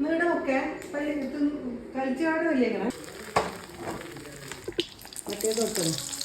നീടമൊക്കെ കളിച്ചാടും ഇല്ലേ മറ്റേത് കൊടുക്കണം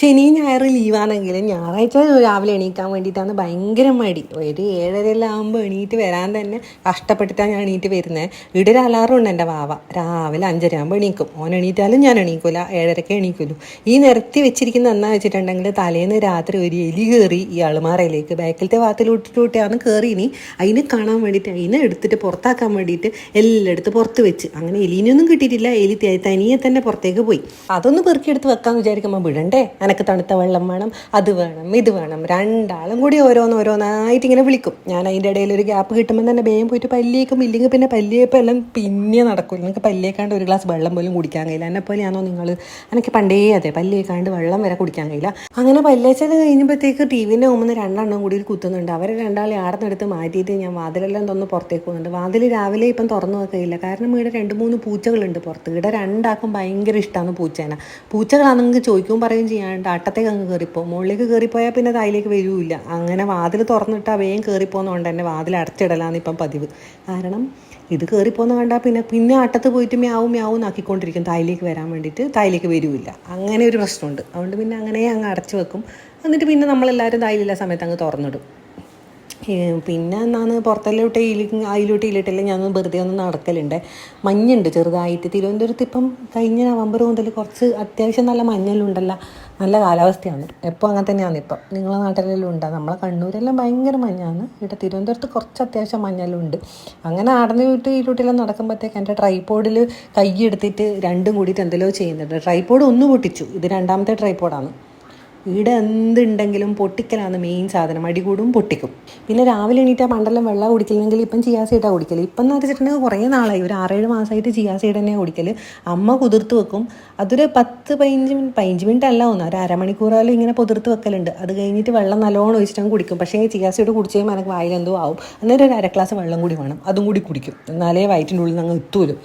ശനി ഞായർ ലീവാണെങ്കിലും ഞായറാഴ്ച രാവിലെ എണീക്കാൻ വേണ്ടിയിട്ടാണ് ഭയങ്കര മടി. ഒരു ഏഴരയെല്ലാം ആകുമ്പോൾ എണീറ്റ് വരാൻ തന്നെ കഷ്ടപ്പെട്ടിട്ടാണ് ഞാൻ എണീറ്റ് വരുന്നത് ഇവിടെ ഒരു അലാറം ഉണ്ട് എന്റെ വാവ. രാവിലെ അഞ്ചര ആകുമ്പോൾ എണീക്കും. ഓൻ എണീറ്റാലും ഞാൻ എണീക്കൂല. ഏഴരക്ക് എണീക്കുള്ളൂ. ഈ നിരത്തി വെച്ചിരിക്കുന്ന എന്നാ വെച്ചിട്ടുണ്ടെങ്കിൽ തലേന്ന് രാത്രി ഒരു എലി കയറി ഈ അളുമാറയിലേക്ക് ബാക്കിലത്തെ വാത്തിലൂട്ടിലൂട്ടിയാണ് കയറിനി അതിന് കാണാൻ വേണ്ടിയിട്ട് അതിനെ എടുത്തിട്ട് പുറത്താക്കാൻ വേണ്ടിയിട്ട് എല്ലാം എടുത്ത് പുറത്ത് വെച്ച്. അങ്ങനെ എലീനൊന്നും കിട്ടിയിട്ടില്ല. എലി തനിയെ തന്നെ പുറത്തേക്ക് പോയി. അതൊന്ന് പെറുക്കിയെടുത്ത് വെക്കാമെന്ന് വിചാരിക്കുമ്പോൾ വിടണ്ടേ? എനക്ക് തണുത്ത വെള്ളം വേണം അത് വേണം ഇത് വേണം. രണ്ടാളും കൂടി ഓരോന്ന് ഓരോന്നായിട്ട് ഇങ്ങനെ വിളിക്കും. ഞാൻ അതിന്റെ ഇടയിൽ ഒരു ഗ്യാപ്പ് കിട്ടുമ്പോൾ തന്നെ വേഗം പോയിട്ട് പല്ലിയേക്കും ഇല്ലെങ്കിൽ പിന്നെ പല്ലിയപ്പം എല്ലാം പിന്നെ നടക്കും. നിങ്ങൾക്ക് പല്ലിയേക്കാണ്ട് ഒരു ഗ്ലാസ് വെള്ളം പോലും കുടിക്കാൻ കഴിയില്ല. എന്നെ പോലെയാണോ നിങ്ങൾ? എനിക്ക് പണ്ടേ അതെ പല്ലിയേക്കാണ്ട് വെള്ളം വരെ കുടിക്കാൻ കഴിയില്ല. അങ്ങനെ പല്ലേച്ചത് കഴിഞ്ഞപ്പോഴത്തേക്ക് ടി വിന്റെ മുമ്പ് രണ്ടെണ്ണം കൂടി ഒരു കുത്തുന്നുണ്ട്. അവരെ രണ്ടാളെ ആടുന്നെടുത്ത് മാറ്റിയിട്ട് ഞാൻ വാതിലെല്ലാം തന്നെ പുറത്തേക്ക് പോകുന്നുണ്ട്. വാതിൽ രാവിലെ ഇപ്പം തുറന്നു വെക്കില്ല കാരണം ഇവിടെ രണ്ട് മൂന്ന് പൂച്ചകളുണ്ട് പുറത്ത്. ഇവിടെ രണ്ടാക്കും ഭയങ്കര ഇഷ്ടമാണ് പൂച്ചേനെ. പൂച്ചകളാണെങ്കിൽ ചോദിക്കും പറയും ചെയ്യാണ്ട് അട്ടത്തേക്ക് അങ്ങ് കയറിപ്പോ മുകളിലേക്ക് കയറിപ്പോയാൽ പിന്നെ തായിലേക്ക് വരൂല്ല. അങ്ങനെ വാതിൽ തുറന്നിട്ടാ വേഗം കയറിപ്പോകുന്നതുകൊണ്ട് തന്നെ വാതിൽ അടച്ചിടലാണ് ഇപ്പം പതിവ്. കാരണം ഇത് കയറിപ്പോകുന്ന കണ്ടാൽ പിന്നെ പിന്നെ അട്ടത്ത് പോയിട്ട് മ്യാവും മ്യാവും നാക്കിക്കൊണ്ടിരിക്കും തായിലേക്ക് വരാൻ വേണ്ടിയിട്ട് തായിലേക്ക് വരൂല്ല. അങ്ങനെ ഒരു പ്രശ്നമുണ്ട്. അതുകൊണ്ട് പിന്നെ അങ്ങനെ അങ്ങ് അടച്ചു വെക്കും. എന്നിട്ട് പിന്നെ നമ്മളെല്ലാവരും തായിലില്ല സമയത്ത് അങ്ങ് തുറന്നിടും. പിന്നെ എന്നാണ് പുറത്തെല്ലോട്ട് അതിലോട്ട് ഇല്ലിട്ടില്ല ഞാൻ വെറുതെ ഒന്ന് നടക്കലുണ്ട്. മഞ്ഞുണ്ട് ചെറുതായിട്ട്. തിരുവനന്തപുരത്ത് ഇപ്പം കഴിഞ്ഞ നവംബർ മുതൽ കുറച്ച് അത്യാവശ്യം നല്ല മഞ്ഞെല്ലാം നല്ല കാലാവസ്ഥയാണ്. എപ്പോൾ അങ്ങനെ തന്നെയാണ് ഇപ്പം. നിങ്ങളെ നാട്ടിലെല്ലാം ഉണ്ട്? നമ്മളെ കണ്ണൂരെല്ലാം ഭയങ്കര മഞ്ഞാണ്. ഇവിടെ തിരുവനന്തപുരത്ത് കുറച്ച് അത്യാവശ്യം മഞ്ഞെല്ലാം ഉണ്ട്. അങ്ങനെ നടന്ന് വിട്ട് ഇതിലോട്ടെല്ലാം നടക്കുമ്പോഴത്തേക്ക് എന്റെ ട്രൈപോഡിൽ കൈ എടുത്തിട്ട് രണ്ടും കൂടിയിട്ട് എന്തെല്ലോ ചെയ്യുന്നുണ്ട്. ട്രൈപോഡ് ഒന്ന് പൊട്ടിച്ചു. ഇത് രണ്ടാമത്തെ ട്രൈപോഡാണ് ഇവിടെ എന്തുണ്ടെങ്കിലും പൊട്ടിക്കലാണ് മെയിൻ സാധനം. അടികൂടും പൊട്ടിക്കും. പിന്നെ രാവിലെ എണീറ്റാൽ പണ്ടെല്ലാം വെള്ളം കുടിക്കില്ലെങ്കിൽ ഇപ്പം ചിയാസീഡാണ് കുടിക്കൽ ഇപ്പം എന്ന് വെച്ചിട്ടുണ്ടെങ്കിൽ കുറേ നാളായി. ഒരു ആറേഴ് മാസമായിട്ട് ചിയാസീഡ് തന്നെ കുടിക്കൽ അമ്മ കുതിർത്ത് വെക്കും. അതൊരു പത്ത് പതിനഞ്ച് മിനിറ്റ് പതിനഞ്ച് മിനിറ്റ് അല്ല ഒന്ന് ഒരു അരമണിക്കൂറാലും ഇങ്ങനെ കുതിർത്ത് വെക്കലുണ്ട്. അത് കഴിഞ്ഞിട്ട് വെള്ളം നല്ലോണം ഒഴിച്ചിട്ടങ്ങ് കുടിക്കും. പക്ഷേ ചിയാസീഡ് കുടിച്ച് കഴിയുമ്പോൾ എനിക്ക് വായിലെന്തോ ആവും. അന്നേരം ഒരു അര ഗ്ലാസ് വെള്ളം കൂടി വേണം. അതും കൂടി കുടിക്കും. എന്നാലേ വയറ്റിന്റെ ഉള്ളിൽ നിന്ന് അങ്ങ് എത്തൂലും.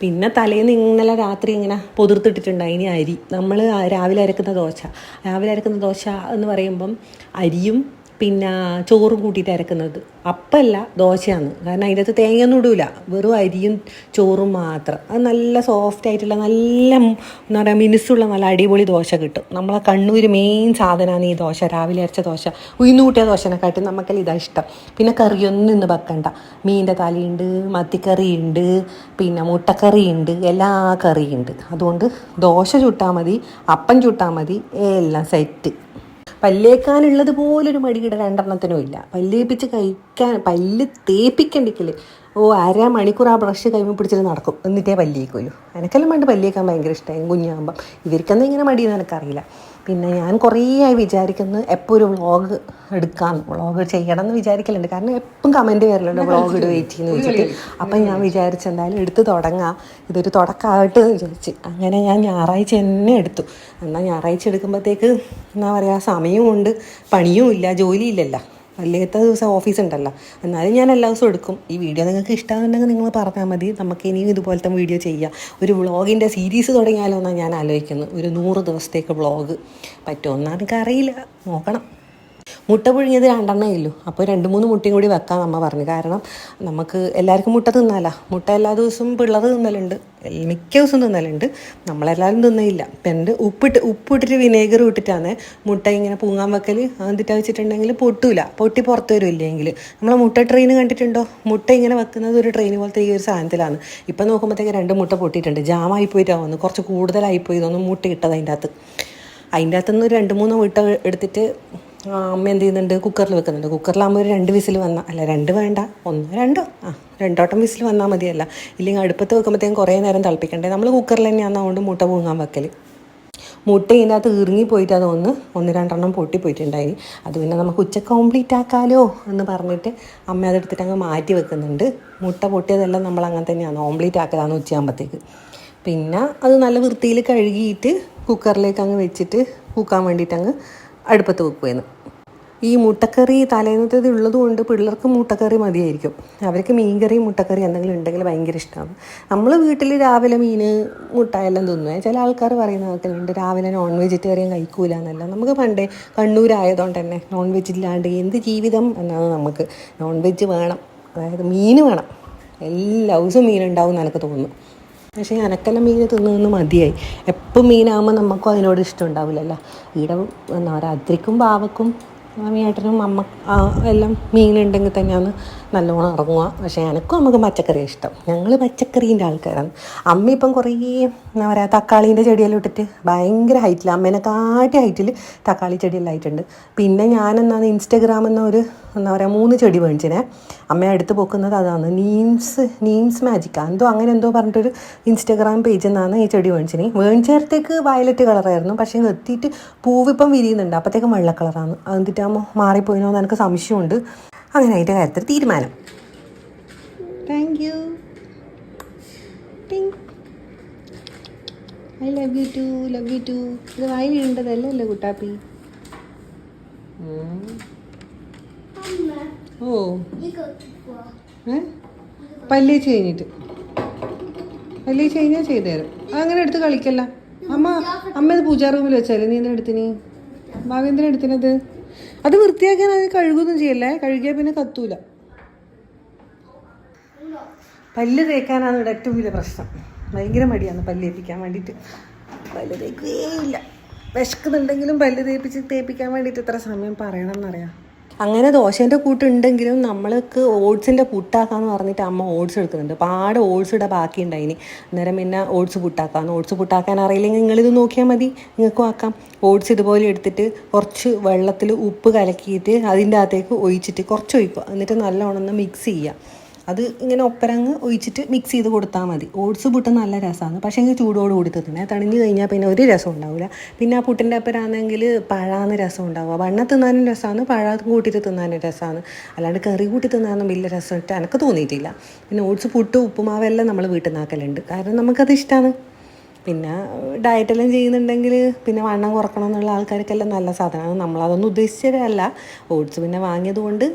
പിന്നെ തലേന്ന് ഇന്നലെ രാത്രി ഇങ്ങനെ പൊതിർത്തിട്ടിട്ടുണ്ട്. അതിന് അരി. നമ്മൾ രാവിലെ അരക്കുന്ന ദോശ. രാവിലെ അരക്കുന്ന ദോശ എന്ന് പറയുമ്പം അരിയും പിന്നെ ചോറും കൂട്ടിയിട്ട് അരക്കുന്നത്. അപ്പല്ല ദോശയാണ്. കാരണം അതിന്റെ അകത്ത് തേങ്ങയൊന്നും ഇടൂല. വെറും അരിയും ചോറും മാത്രം. അത് നല്ല സോഫ്റ്റ് ആയിട്ടുള്ള നല്ല എന്താ പറയുക മിനുസുള്ള നല്ല അടിപൊളി ദോശ കിട്ടും. നമ്മളെ കണ്ണൂർ മെയിൻ സാധനമാണ് ഈ ദോശ. രാവിലെ അരച്ച ദോശ. ഉയർന്നു കൂട്ടിയ ദോശനെക്കാട്ടി നമുക്കെല്ലാം ഇതാ ഇഷ്ടം. പിന്നെ കറിയൊന്നും ഇന്ന് വെക്കണ്ട. മീന്റെ തലയുണ്ട് മത്തിക്കറിയുണ്ട് പിന്നെ മുട്ടക്കറിയുണ്ട് എല്ലാ കറിയുണ്ട്. അതുകൊണ്ട് ദോശ ചുട്ടാൽ മതി അപ്പം ചുട്ടാൽ മതി എല്ലാം സെറ്റ് പല്ലേക്കാനുള്ളത് പോലൊരു മടികിട രണ്ടെണ്ണത്തിനും ഇല്ല. പല്ലേപ്പിച്ച് കഴിക്കാൻ പല്ല് തേപ്പിക്കണ്ടിക്കൽ ഓ അര മണിക്കൂർ ആ ബ്രഷ് കൈമ പിടിച്ചിട്ട് നടക്കും. എന്നിട്ടേ പല്ലിയേക്കുമല്ലോ എനിക്കെല്ലാം പണ്ട് പല്ലിയേക്കാൻ ഭയങ്കര ഇഷ്ടമായി കുഞ്ഞാകുമ്പം ഇവർക്കെന്താ ഇങ്ങനെ മടിയെന്ന് എനിക്കറിയില്ല. പിന്നെ ഞാൻ കുറേയായി വിചാരിക്കുന്നു വിചാരിക്കുന്നത് എപ്പോൾ ഒരു വ്ളോഗ് എടുക്കാം വ്ളോഗ് ചെയ്യണം എന്ന് വിചാരിക്കലുണ്ട്. കാരണം എപ്പം കമന്റ് വരലുണ്ട് വ്ളോഗ് ഇട് വെയിറ്റ് ചെയ്യുന്ന വെച്ചിട്ട് അപ്പം ഞാൻ വിചാരിച്ചു എന്തായാലും എടുത്ത് തുടങ്ങാം. ഇതൊരു തുടക്കമായിട്ട് വിചാരിച്ച്. അങ്ങനെ ഞാൻ ഞായറാഴ്ച തന്നെ എടുത്തു. എന്നാൽ ഞായറാഴ്ച എടുക്കുമ്പോഴത്തേക്ക് എന്താ പറയുക ഉണ്ട് പണിയും ഇല്ല ജോലിയില്ലല്ലോ അല്ലാത്ത ദിവസം ഓഫീസ് ഉണ്ടല്ലോ എന്നാലും ഞാൻ എല്ലാ ദിവസവും എടുക്കും. ഈ വീഡിയോ നിങ്ങൾക്ക് ഇഷ്ടമാകുന്നുണ്ടെങ്കിൽ നിങ്ങൾ പറഞ്ഞാൽ മതി. നമുക്ക് ഇനിയും ഇതുപോലത്തെ വീഡിയോ ചെയ്യാം. ഒരു വ്ളോഗിന്റെ സീരീസ് തുടങ്ങിയാലോ എന്നാണ് ഞാൻ ആലോചിക്കുന്നത് ഒരു നൂറ് ദിവസത്തേക്ക് വ്ളോഗ് പറ്റുമോ എന്നാ എനിക്കറിയില്ല. നോക്കണം. മുട്ട പുഴുങ്ങിയത് രണ്ടെണ്ണേ ഉള്ളൂ. അപ്പോൾ രണ്ട് മൂന്ന് മുട്ടയും കൂടി വെക്കാം അമ്മ പറഞ്ഞു. കാരണം നമുക്ക് എല്ലാവർക്കും മുട്ട തിന്നാല. മുട്ട എല്ലാ ദിവസവും പിള്ളേർ തിന്നലുണ്ട്. മിക്ക ദിവസവും തിന്നലുണ്ട്. നമ്മളെല്ലാവരും തിന്നയില്ല. അപ്പം എന്റെ ഉപ്പിട്ട് ഉപ്പിട്ടിട്ട് വിനേഗർ ഇട്ടിട്ടാണ് മുട്ട ഇങ്ങനെ പൂങ്ങാൻ വെക്കൽ എന്നിട്ട് വെച്ചിട്ടുണ്ടെങ്കിൽ പൊട്ടൂല. പൊട്ടി പുറത്ത് വരില്ലെങ്കിൽ നമ്മളെ മുട്ട ട്രെയിൻ കണ്ടിട്ടുണ്ടോ? മുട്ട ഇങ്ങനെ വെക്കുന്നത് ഒരു ട്രെയിൻ പോലത്തെ ഈ ഒരു സാധനത്തിലാണ്. ഇപ്പം നോക്കുമ്പോഴത്തേക്ക് രണ്ട് മുട്ട പൊട്ടിയിട്ടുണ്ട്. ജാമായി പോയിട്ടാണ് വന്നു. കുറച്ച് കൂടുതലായി പോയി തോന്നുന്നു മുട്ട ഇട്ടത് അതിന്റെ അകത്ത്. അതിന്റെ അകത്തുനിന്ന് രണ്ട് മൂന്ന് മുട്ട എടുത്തിട്ട് അമ്മ എന്ത് ചെയ്യുന്നുണ്ട്? കുക്കറിൽ വെക്കുന്നുണ്ട്. കുക്കറിലാകുമ്പോൾ ഒരു രണ്ട് വിസിൽ വന്നാൽ അല്ല രണ്ട് വേണ്ട. ഒന്ന് രണ്ടോ? ആ രണ്ടോട്ടം വിസിൽ വന്നാൽ മതിയല്ല. ഇല്ലെങ്കിൽ അടുപ്പത്ത് വെക്കുമ്പോഴത്തേക്കും കുറേ നേരം തിളപ്പിക്കണ്ടേ? നമ്മൾ കുക്കറിൽ തന്നെയാണ് അതുകൊണ്ട് മുട്ട പൂങ്ങാൻ വെക്കൽ മുട്ട ഇതിന്റെ അകത്ത് ഇറങ്ങി പോയിട്ട് അതൊന്ന് ഒന്ന് രണ്ടെണ്ണം പൊട്ടി പോയിട്ടുണ്ടായി. അത് പിന്നെ നമുക്ക് ഉച്ച കംപ്ലീറ്റ് ആക്കാലോ എന്ന് പറഞ്ഞിട്ട് അമ്മ അതെടുത്തിട്ട് അങ്ങ് മാറ്റി വെക്കുന്നുണ്ട്. മുട്ട പൊട്ടിയതെല്ലാം നമ്മൾ അങ്ങനെ തന്നെയാണ് ഓംപ്ലീറ്റ് ആക്കലാണ് ഉച്ചയാകുമ്പോഴത്തേക്ക് പിന്നെ അത് നല്ല വൃത്തിയിൽ കഴുകിയിട്ട് കുക്കറിലേക്ക് അങ്ങ് വെച്ചിട്ട് കൂക്കാൻ വേണ്ടിയിട്ട് അങ്ങ് അടുപ്പത്ത് വെക്കുമായിരുന്നു ഈ മുട്ടക്കറി തലേന്നത്തേത് ഉള്ളത് കൊണ്ട് പിള്ളേർക്ക് മുട്ടക്കറി മതിയായിരിക്കും. അവർക്ക് മീൻകറി മുട്ടക്കറി എന്തെങ്കിലും ഉണ്ടെങ്കിൽ ഭയങ്കര ഇഷ്ടമാണ്. നമ്മൾ വീട്ടിൽ രാവിലെ മീൻ മുട്ട എല്ലാം തിന്നുവേ ചില ആൾക്കാർ പറയുന്ന കേൾക്കലുണ്ട് രാവിലെ നോൺ വെജിറ്റേറിയൻ കഴിക്കൂല എന്നല്ല നമുക്ക് പണ്ടേ കണ്ണൂരായതുകൊണ്ട് തന്നെ നോൺ വെജ് ഇല്ലാണ്ട് എന്ത് ജീവിതം എന്നാണ് നമുക്ക്. നോൺ വെജ് വേണം. അതായത് മീൻ വേണം. എല്ലാ ദിവസവും മീനുണ്ടാവും എന്ന് എനിക്ക് തോന്നുന്നു. പക്ഷേ അനക്കല മീൻ തിന്നു മതിയായി. എപ്പം മീനാകുമ്പോൾ നമുക്കും അതിനോട് ഇഷ്ടം ഉണ്ടാവില്ലല്ലോ. ഇവിടെ എന്താ പറയുക അതിരിക്കും ബാവക്കും മാമിയേട്ടനും അമ്മ എല്ലാം മീനുണ്ടെങ്കിൽ തന്നെയാണ് നല്ലോണം ഇറങ്ങുക. പക്ഷേ എനക്കും നമുക്ക് പച്ചക്കറി ഇഷ്ടം. ഞങ്ങൾ പച്ചക്കറീന്റെ ആൾക്കാരാണ്. അമ്മ ഇപ്പം കുറേ എന്താ പറയുക തക്കാളീന്റെ ചെടിയെല്ലാം ഇട്ടിട്ട് ഭയങ്കര ഹൈറ്റിൽ അമ്മേനെക്കാട്ടി ഹൈറ്റിൽ തക്കാളി ചെടിയെല്ലാം ആയിട്ടുണ്ട്. പിന്നെ ഞാനെന്നാണ് ഇൻസ്റ്റഗ്രാം എന്ന ഒരു എന്താ പറയുക മൂന്ന് ചെടി മേടിച്ചിനെ. അമ്മ അടുത്ത് പോക്കുന്നത് അതാണ്. നീംസ് നീംസ് മാജിക്ക. എന്തോ അങ്ങനെ എന്തോ പറഞ്ഞിട്ടൊരു ഇൻസ്റ്റാഗ്രാം പേജിൽ നിന്നാണ് ഈ ചെടി മേടിച്ചിനെ. മേടിച്ചേരത്തേക്ക് വയലറ്റ് കളറായിരുന്നു. പക്ഷേ എത്തിയിട്ട് പൂവിപ്പം വിരിയുന്നുണ്ട്. അപ്പോഴത്തേക്കും വെള്ള കളറാണ്. എന്നിട്ടാകുമ്പോൾ മാറിപ്പോയിനോ എന്ന് എനിക്ക് സംശയമുണ്ട്. അങ്ങനെ അതിന്റെ കാര്യത്തിൽ തീരുമാനം. Thank you I love you too love you too ഇത് വായി വീഴേണ്ടതല്ലേ അല്ലേ കുട്ടാപ്പി. ഓ. ഏ? പല്ലേച്ച് കഴിഞ്ഞിട്ട് പല്ലേച്ച് കഴിഞ്ഞാൽ ചെയ്തു തരും അങ്ങനെ എടുത്ത് കളിക്കല്ല. അമ്മ അമ്മ ഇത് പൂജാ റൂമിൽ വെച്ചാലേ? നീ എന്തിനാ എടുത്തിന്? ഭാവി എന്തിനാ എടുത്തിനത് അത് വൃത്തിയാക്കാൻ അത് കഴുകൊന്നും ചെയ്യല്ലേ? കഴുകിയാൽ പിന്നെ കത്തൂല. പല്ല് തേക്കാനാണ് ഇവിടെ ഏറ്റവും വലിയ പ്രശ്നം. ഭയങ്കര മടിയാണ് പല്ല് തേപ്പിക്കാൻ വേണ്ടിയിട്ട് പല്ല് തേക്കുകയേ ഇല്ല. വിശക്കുന്നുണ്ടെങ്കിലും പല്ല് തേപ്പിച്ച് തേപ്പിക്കാൻ വേണ്ടിയിട്ട് ഇത്ര സമയം പറയണം എന്നറിയാം. അങ്ങനെ ദോശേന്റെ കൂട്ടുണ്ടെങ്കിലും നമ്മൾക്ക് ഓട്സിന്റെ പുട്ടാക്കാന്ന് പറഞ്ഞിട്ട് അമ്മ ഓട്സ് എടുക്കുന്നുണ്ട്. പാടെ ഓട്സ് ഇടാൻ ബാക്കി ഉണ്ടായിനി അന്നേരം പിന്നെ ഓട്സ് പുട്ടാക്കാന്ന്. ഓട്സ് പുട്ടാക്കാൻ അറിയില്ലെങ്കിൽ നിങ്ങളിത് നോക്കിയാൽ മതി. നിങ്ങൾക്കും ആക്കാം. ഓട്സ് ഇതുപോലെ എടുത്തിട്ട് കുറച്ച് വെള്ളത്തിൽ ഉപ്പ് കലക്കിയിട്ട് അതിന്റെ അകത്തേക്ക് ഒഴിച്ചിട്ട് കുറച്ച് ഒഴിക്കുക. എന്നിട്ട് നല്ലോണം മിക്സ് ചെയ്യുക അത് ഇങ്ങനെ ഒപ്പരങ്ങ് ഒഴിച്ചിട്ട് മിക്സ് ചെയ്ത് കൊടുത്താൽ മതി. ഓട്സ് പുട്ട് നല്ല രസമാണ് പക്ഷേ എങ്കിൽ ചൂടോട് കൂടി തിന്നണേ. തണിഞ്ഞ് കഴിഞ്ഞാൽ പിന്നെ ഒരു രസം ഉണ്ടാവില്ല പിന്നെ ആ പുട്ടിന്റെ അപ്പരാണെങ്കിൽ പഴാന്ന് രസം ഉണ്ടാവുക വണ്ണ തിന്നാനും രസമാണ് പഴ കൂട്ടിയിട്ട് തിന്നാനും രസമാണ് അല്ലാണ്ട് കറി കൂട്ടി തിന്നാനും വലിയ രസമായിട്ട് എനിക്ക് തോന്നിയിട്ടില്ല. പിന്നെ ഓട്സ് പുട്ട് ഉപ്പുമാവെല്ലാം നമ്മൾ വീട്ടിൽ നിന്നാക്കലുണ്ട് കാരണം നമുക്കത് ഇഷ്ടമാണ് പിന്നെ ഡയറ്റെല്ലാം ചെയ്യുന്നുണ്ടെങ്കിൽ പിന്നെ വണ്ണം കുറക്കണം എന്നുള്ള ആൾക്കാർക്കെല്ലാം നല്ല സാധനമാണ്. നമ്മളതൊന്നും ഉദ്ദേശിച്ചതല്ല. ഓട്സ് പിന്നെ വാങ്ങിയത് കൊണ്ട്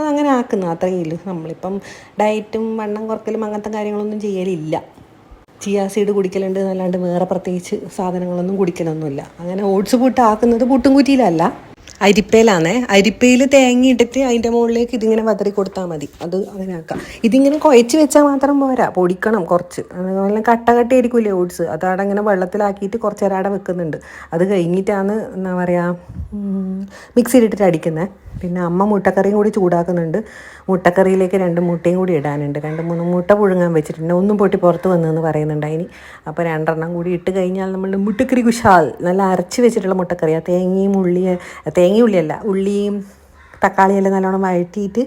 അതങ്ങനെ ആക്കുന്നു. അത്രയില്ല നമ്മളിപ്പം ഡയറ്റും വണ്ണം കുറക്കലും അങ്ങനത്തെ കാര്യങ്ങളൊന്നും ചെയ്യലില്ല. ചിയാ സീഡ് കുടിക്കലുണ്ട് എന്നല്ലാണ്ട് വേറെ പ്രത്യേകിച്ച് സാധനങ്ങളൊന്നും കുടിക്കലൊന്നുമില്ല. അങ്ങനെ ഓട്സ് പുട്ട് ആക്കുന്നത് പുട്ടും കുറ്റിയിലല്ല അരിപ്പയിലാണേ. അരിപ്പയിൽ തേങ്ങ ഇട്ടിട്ട് അതിന്റെ മുകളിലേക്ക് ഇതിങ്ങനെ വതറി കൊടുത്താൽ മതി. അത് അങ്ങനെ ആക്കാം. ഇതിങ്ങനെ കുഴച്ച് വെച്ചാൽ മാത്രം പോരാ. പൊടിക്കണം കുറച്ച്. അതുപോലെ കട്ട കട്ടയായിരിക്കില്ലേ ഓട്സ്. അത് അവിടെ ഇങ്ങനെ വെള്ളത്തിലാക്കിയിട്ട് കുറച്ച് നേരം അവിടെ വെക്കുന്നുണ്ട്. അത് കഴിഞ്ഞിട്ടാണ് എന്താ പറയുക മിക്സിയിലിട്ടിട്ട് അടിക്കുന്നത് പിന്നെ അമ്മ മുട്ടക്കറിയും കൂടി ചൂടാക്കുന്നുണ്ട്. മുട്ടക്കറിയിലേക്ക് രണ്ട് മുട്ടയും കൂടി ഇടാനുണ്ട്. രണ്ട് മൂന്ന് മുട്ട പുഴുങ്ങാൻ വെച്ചിട്ടുണ്ട്. ഒന്നും പൊട്ടി പുറത്ത് വന്നതെന്ന് പറയുന്നുണ്ട് അതിന്. അപ്പോൾ രണ്ടെണ്ണം കൂടി ഇട്ട് കഴിഞ്ഞാൽ നമ്മൾ മുട്ടക്കറി കുശാൽ. നല്ല അരച്ച് വെച്ചിട്ടുള്ള മുട്ടക്കറി. ആ തേങ്ങയും ഉള്ളി തേങ്ങയും ഉള്ളിയല്ല ഉള്ളിയും തക്കാളിയെല്ലാം നല്ലോണം വഴറ്റിയിട്ട്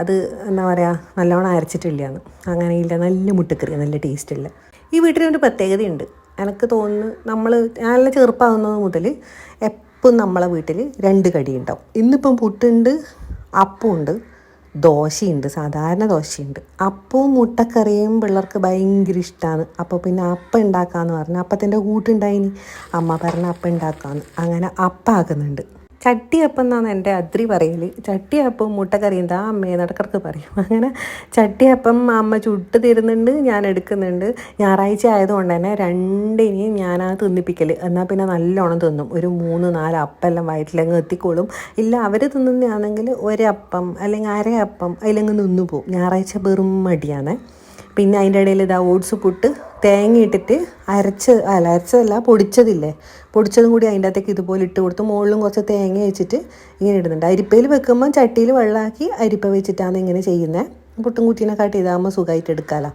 അത് എന്താ പറയുക നല്ലോണം അരച്ചിട്ടുള്ളിയാണ് അങ്ങനെ ഇല്ല നല്ല മുട്ടക്കറി നല്ല ടേസ്റ്റുള്ള ഈ വീട്ടിലൊരു പ്രത്യേകതയുണ്ട്. എനിക്ക് തോന്നുന്നു നമ്മൾ നല്ല ചെറുപ്പമാകുന്നത് മുതൽ എപ്പം നമ്മളെ വീട്ടിൽ രണ്ട് കടി ഉണ്ടാവും ഇന്നിപ്പം പുട്ടുണ്ട് അപ്പമുണ്ട് ദോശയുണ്ട് സാധാരണ ദോശയുണ്ട്. അപ്പവും മുട്ടക്കറിയും പിള്ളേർക്ക് ഭയങ്കര ഇഷ്ടമാണ് അപ്പോൾ പിന്നെ അപ്പം ഉണ്ടാക്കാമെന്ന് പറഞ്ഞു അപ്പത്തിന്റെ കൂട്ടുണ്ടായിനി. അമ്മ പറഞ്ഞ അപ്പം ഉണ്ടാക്കാമെന്ന് അങ്ങനെ അപ്പം ആക്കുന്നുണ്ട്. ചട്ടിയപ്പം എന്നാണ് എന്റെ അദ്രി പറയൽ ചട്ടിയപ്പം മുട്ടക്കറി എന്താ അമ്മയെ നടക്കർക്ക് പറയും. അങ്ങനെ ചട്ടിയപ്പം അമ്മ ചുട്ട് തരുന്നുണ്ട് ഞാൻ എടുക്കുന്നുണ്ട്. ഞായറാഴ്ച ആയതുകൊണ്ട് തന്നെ രണ്ടിനെയും ഞാനാ തിന്നിപ്പിക്കൽ എന്നാൽ പിന്നെ നല്ലോണം തിന്നും. ഒരു മൂന്ന് നാല് അപ്പെല്ലാം വയറ്റിലങ്ങ് എത്തിക്കോളും. ഇല്ല അവർ തിന്നുന്നതാണെങ്കിൽ ഒരപ്പം അല്ലെങ്കിൽ അരയപ്പം അതിലങ്ങ് നിന്നു പോകും ഞായറാഴ്ച വെറും മടിയാണ്. പിന്നെ അതിന്റെ ഇടയിൽ ഇതാ ഓട്സ് പുട്ട് തേങ്ങ ഇട്ടിട്ട് അരച്ച് അല്ല അരച്ചതല്ല പൊടിച്ചതില്ലേ? പൊടിച്ചതും കൂടി അതിന്റെ അകത്തേക്ക് ഇതുപോലെ ഇട്ട് കൊടുത്ത് മുകളിലും കുറച്ച് തേങ്ങ വെച്ചിട്ട് ഇങ്ങനെ ഇടുന്നുണ്ട്. അരിപ്പയിൽ വെക്കുമ്പോൾ ചട്ടിയിൽ വെള്ളമാക്കി അരിപ്പ വെച്ചിട്ടാണ് ഇങ്ങനെ ചെയ്യുന്നത്. പുട്ടും കുട്ടീനെക്കാട്ടി ഇതാകുമ്പോൾ സുഖമായിട്ട് എടുക്കാമല്ലോ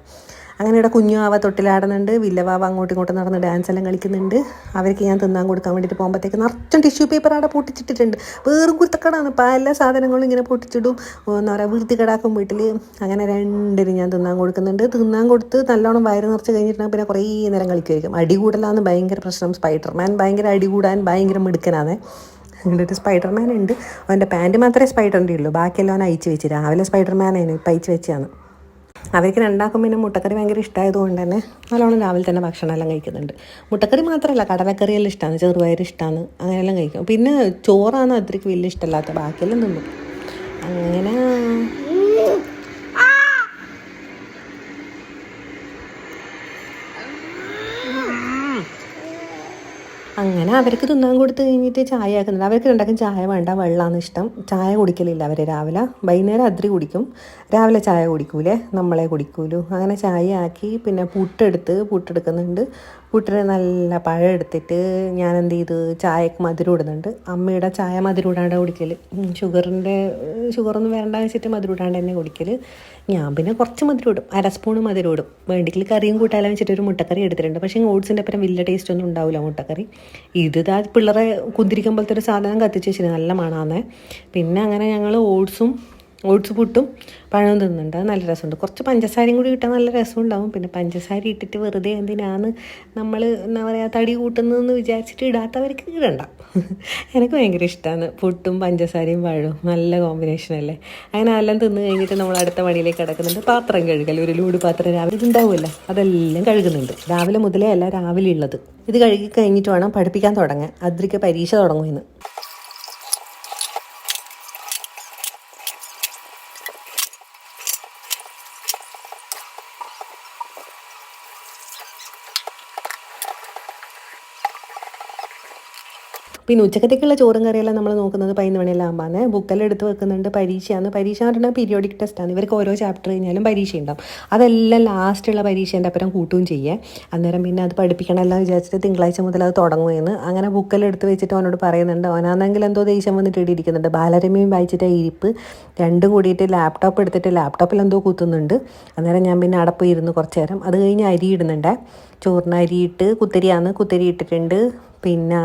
അങ്ങനെ ഇവിടെ കുഞ്ഞു ആവ തൊട്ടിലാടുന്നുണ്ട് വില്ലവാവ അങ്ങോട്ടും ഇങ്ങോട്ടും നടന്ന് ഡാൻസ് എല്ലാം കളിക്കുന്നുണ്ട്. അവർക്ക് ഞാൻ തിന്നാൻ കൊടുക്കാൻ വേണ്ടിയിട്ട് പോകുമ്പോഴത്തേക്ക് നിറച്ചും ടിഷ്യൂ പേപ്പർ അവിടെ പൊട്ടിച്ചിട്ടിട്ടുണ്ട്. വേറും കുത്തക്കടാണ് പല സാധനങ്ങളും ഇങ്ങനെ പൊട്ടിച്ചിടും. എന്താ പറയുക വൃത്തികേടാക്കും വീട്ടിൽ അങ്ങനെ രണ്ടിനും ഞാൻ തിന്നാൻ കൊടുക്കുന്നുണ്ട്. തിന്നാൻ കൊടുത്ത് നല്ലോണം വയറ് നിറച്ച് കഴിഞ്ഞിട്ടുണ്ടെങ്കിൽ പിന്നെ കുറേ നേരം കളിക്കുമായിരിക്കും. അടികൂടലാന്ന് ഭയങ്കര പ്രശ്നം. സ്പൈഡർമാൻ ഭയങ്കര അടികൂടാൻ ഭയങ്കര മിടുക്കനാണ് ഒരു സ്പൈഡർമാൻ ഉണ്ട്. അവന്റെ പാന്റ് മാത്രമേ സ്പൈഡറിന്റെ ഉള്ളൂ. ബാക്കിയെല്ലാം അവൻ അയച്ചു വെച്ച്. രാവിലെ സ്പൈഡർമാനായിരുന്നു ഇപ്പം അയച്ചു വെച്ചാണ് അവർക്ക് രണ്ടാക്കും പിന്നെ മുട്ടക്കറി ഭയങ്കര ഇഷ്ടമായതുകൊണ്ട് തന്നെ നല്ലോണം രാവിലെ തന്നെ ഭക്ഷണമെല്ലാം കഴിക്കുന്നുണ്ട്. മുട്ടക്കറി മാത്രമല്ല കടലക്കറിയെല്ലാം ഇഷ്ടമാണ് ചെറുപയർ ഇഷ്ടമാണ് അങ്ങനെയെല്ലാം കഴിക്കും. പിന്നെ ചോറാണ് അത്രയ്ക്ക് വലിയ ഇഷ്ടമല്ലാത്ത ബാക്കിയെല്ലാം തിന്നും. അങ്ങനെ അങ്ങനെ അവർക്ക് തിന്നാൻ കൊടുത്തു കഴിഞ്ഞിട്ട് ചായ ആക്കുന്നുണ്ട് അവർക്ക് രണ്ടാക്കും ചായ വേണ്ട വെള്ളമാണ് ഇഷ്ടം. ചായ കുടിക്കലില്ല അവർ രാവിലെ. വൈകുന്നേരം അതിരി കുടിക്കും. രാവിലെ ചായ കുടിക്കൂലേ? നമ്മളെ കുടിക്കൂലൂ. അങ്ങനെ ചായ ആക്കി പിന്നെ പുട്ടെടുത്ത് പുട്ടെടുക്കുന്നുണ്ട്. പുട്ടിന് നല്ല പഴം എടുത്തിട്ട് ഞാൻ എന്ത് ചെയ്തു ചായക്ക് മധുരം ഇടുന്നുണ്ട്. അമ്മയുടെ ചായ മധുരം ഇടാണ്ട് കുടിക്കൽ ഷുഗറിന്റെ ഷുഗറൊന്നും വേണ്ട വെച്ചിട്ട് മധുരം ഇടാണ്ട് തന്നെ കുടിക്കൽ ഞാൻ പിന്നെ കുറച്ച് മധുരം ഇടും. അര സ്പൂൺ മധുരം ഇടും. വേണ്ടെങ്കിൽ കറിയും കൂട്ടാലും വെച്ചിട്ട് ഒരു മുട്ടക്കറി എടുത്തിട്ടുണ്ട്. പക്ഷേ ഓട്സിന്റെ അപ്പുറം വലിയ ടേസ്റ്റ് ഒന്നും ഉണ്ടാവില്ല മുട്ടക്കറി. ഇത് ഇതാ പിള്ളേരെ കുന്തിരിക്കാൻ പോലത്തെ ഒരു സാധനം കത്തിച്ച് വെച്ചിട്ട് നല്ല മണാന്നേ. പിന്നെ അങ്ങനെ ഞങ്ങൾ ഓട്സും ഓട്സ് പുട്ടും പഴവും തിന്നുന്നുണ്ട്. അത് നല്ല രസമുണ്ട്. കുറച്ച് പഞ്ചസാരയും കൂടി ഇട്ടാൽ നല്ല രസമുണ്ടാവും. പിന്നെ പഞ്ചസാര ഇട്ടിട്ട് വെറുതെ എന്തിനാണ് നമ്മൾ എന്താ പറയുക തടി കൂട്ടുന്നതെന്ന് വിചാരിച്ചിട്ട് ഇടാത്തവർക്ക് ഇടണ്ട. എനിക്ക് ഭയങ്കര ഇഷ്ടമാണ് പുട്ടും പഞ്ചസാരയും പഴവും. നല്ല കോമ്പിനേഷൻ അല്ലേ? അങ്ങനെ എല്ലാം തിന്ന് കഴിഞ്ഞിട്ട് നമ്മൾ അടുത്ത പണിയിലേക്ക് കിടക്കുന്നുണ്ട്. പാത്രം കഴുകൽ ഒരു ലൂട് പാത്രം രാവിലെ. ഉണ്ടാവുമല്ലോ അതെല്ലാം കഴുകുന്നുണ്ട്. രാവിലെ മുതലേ അല്ല രാവിലെ ഉള്ളത്. ഇത് കഴുകി കഴിഞ്ഞിട്ട് വേണം പഠിപ്പിക്കാൻ തുടങ്ങാൻ. അദ്രിക്ക് പരീക്ഷ തുടങ്ങും ഇന്ന്. പിന്നെ ഉച്ചക്കത്തേക്കുള്ള ചോറും കറിയെല്ലാം നമ്മൾ നോക്കുന്നത് പതിനൊന്ന് മണിയെല്ലാം ആകുമ്പോൾ ബുക്കെല്ലാം എടുത്ത് വെക്കുന്നുണ്ട്. പരീക്ഷയാണ്. പരീക്ഷ എന്ന് പറഞ്ഞാൽ പീരിയോഡിക് ടെസ്റ്റാണ് ഇവർക്ക് ഓരോ ചാപ്റ്റർ കഴിഞ്ഞാലും പരീക്ഷ ഉണ്ടാവും. അതെല്ലാം ലാസ്റ്റുള്ള പരീക്ഷേന്റെ അപ്പുറം കൂട്ടുകയും ചെയ്യേ. അന്നേരം പിന്നെ അത് പഠിപ്പിക്കണമെല്ലാം വിചാരിച്ചിട്ട് തിങ്കളാഴ്ച മുതൽ അത് തുടങ്ങുമെന്ന് അങ്ങനെ ബുക്കെല്ലാം എടുത്ത് വെച്ചിട്ട് അവനോട് പറയുന്നുണ്ട്. അവനാണെങ്കിൽ എന്തോ ദേഷ്യം വന്നിട്ട് ഇടിയിരിക്കുന്നുണ്ട് ബാലരമയും വായിച്ചിട്ട് ഇരിപ്പ്. രണ്ടും കൂടിയിട്ട് ലാപ്ടോപ്പ് എടുത്തിട്ട് ലാപ്ടോപ്പിൽ എന്തോ കുത്തുന്നുണ്ട്. അന്നേരം ഞാൻ പിന്നെ അടപ്പ് ഇരുന്ന് കുറച്ച് നേരം. അത് കഴിഞ്ഞ് അരി ഇടുന്നുണ്ട്. ചോറിന് അരിയിട്ട് കുത്തരിയാന്ന് കുത്തരി ഇട്ടിട്ടുണ്ട്. പിന്നെ